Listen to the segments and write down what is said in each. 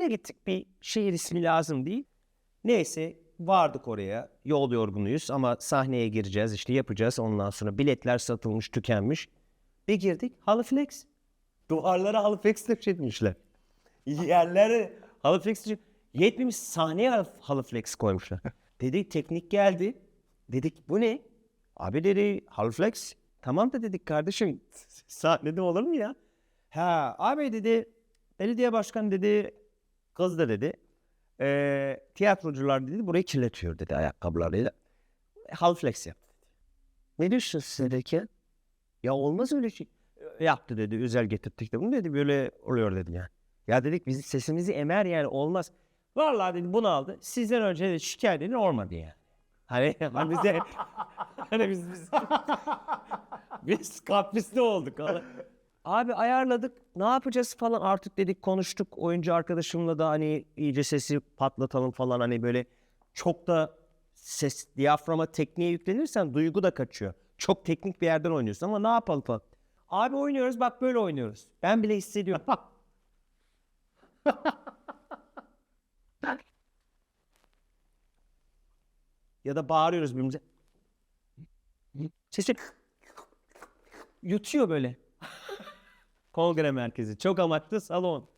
yere gittik bir şehir ismi lazım değil. Neyse vardık oraya. Yol yorgunuyuz ama sahneye gireceğiz işte yapacağız. Ondan sonra biletler satılmış tükenmiş. Bir girdik halı flex. Duvarlara halı flex döşetmişler. Yerlere halı flex Yetmemiş sahneye halı- flex koymuşlar. Dedik teknik geldi. Dedik bu ne? Abi dedi halı flex. Tamam da dedik kardeşim sahnede olur mu ya? Ha abi dedi belediye başkanı dedi kız da dedi eee tiyatrocular dedi burayı kirletiyor dedi ayakkabılarıyla. Halı flex yap. Ne diyorsun siz dedi ki? Ya olmaz öyle şey. "E, Yaptı dedi özel getirttik de bunu dedi böyle oluyor dedi yani. Ya dedik biz sesimizi emer yani olmaz. Vallahi dedi bunu aldı. Sizden önce de şikayet edin olmadı yani. Hani, hani bize hani biz biz biz kaprisli olduk. Abi ayarladık. Ne yapacağız falan artık dedik konuştuk. Oyuncu arkadaşımla da hani iyice sesi patlatalım falan hani böyle çok da ses diyaframa tekniğe yüklenirsen duygu da kaçıyor. Çok teknik bir yerden oynuyorsun ama ne yapalım falan. Abi oynuyoruz bak böyle oynuyoruz. Ben bile hissediyorum. ya da bağırıyoruz birbirimize. Sesi yutuyor böyle. Kongre merkezi. Çok amaçlı salon.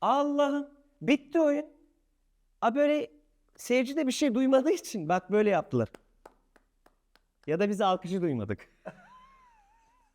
Allah'ım. Bitti oyun. A böyle seyirci de bir şey duymadığı için bak böyle yaptılar. Ya da biz alkışı duymadık.